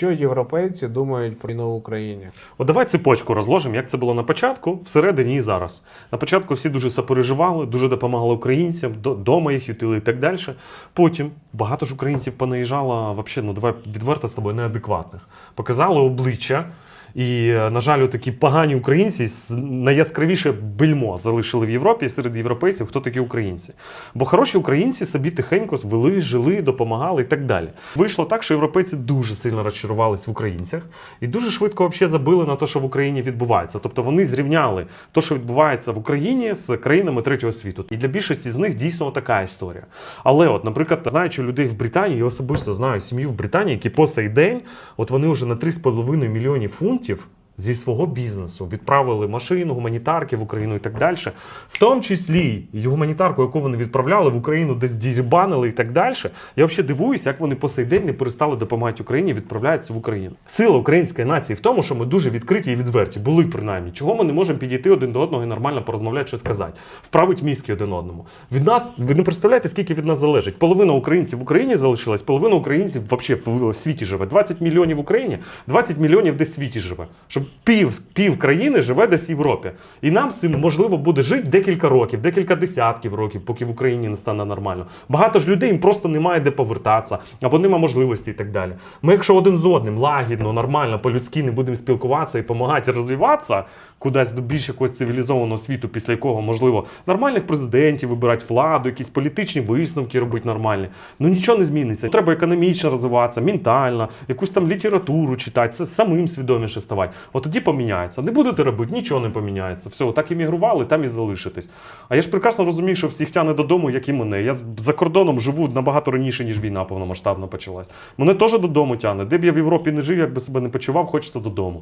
Що європейці думають про війну в Україні? От давай цепочку розложимо, як це було на початку, всередині і зараз. На початку всі дуже сопереживали, дуже допомагали українцям, дома їх ютили і так далі. Потім багато ж українців понаїжджало, вообще, ну давай відверто з тобою, неадекватних. Показали обличчя. І, е, на жаль, такі погані українці найяскравіше бельмо залишили в Європі серед європейців, хто такі українці. Бо хороші українці собі тихенько звели, жили, допомагали і так далі. Вийшло так, що європейці дуже сильно розчарувались в українцях і дуже швидко взагалі забили на те, що в Україні відбувається. Тобто вони зрівняли те, що відбувається в Україні з країнами третього світу. І для більшості з них дійсно така історія. Але, от, наприклад, знаючи людей в Британії, я особисто знаю сім'ю в Британії, які по сей день, от вони вже на 3,5 мільйонів фунтів. Зі свого бізнесу відправили машину, гуманітарки в Україну і так далі. В тому числі і гуманітарку, яку вони відправляли в Україну, десь дірбанили і так далі. Я взагалі дивуюся, як вони по сей день не перестали допомагати Україні, відправляються в Україну. Сила української нації в тому, що ми дуже відкриті і відверті, були принаймні. Чого ми не можемо підійти один до одного і нормально порозмовляти, що сказати, вправить мізки один одному. Від нас ви не представляєте, скільки від нас залежить. Половина українців в Україні залишилась, половина українців взагалі в світі живе. 20 мільйонів в Україні, 20 мільйонів десь в світі живе. Пів, пів країни живе десь в Європі. І нам цим можливо буде жити декілька років, декілька десятків років, поки в Україні не стане нормально. Багато ж людей їм просто немає де повертатися, або немає можливості і так далі. Ми, якщо один з одним лагідно, нормально, по-людськи не будемо спілкуватися і допомагати розвиватися кудись до більш якогось цивілізованого світу, після якого можливо нормальних президентів вибирати владу, якісь політичні висновки робити нормальні. Ну нічого не зміниться. Треба економічно розвиватися, ментально, якусь там літературу читати, самим свідоміше ставати. От тоді поміняється. Не будете робити, нічого не поміняється. Все, так іммігрували, там і залишитесь. А я ж прекрасно розумію, що всіх тяне додому, як і мене. Я за кордоном живу набагато раніше, ніж війна повномасштабно почалась. Мене теж додому тяне. Де б я в Європі не жив, як би себе не почував, хочеться додому.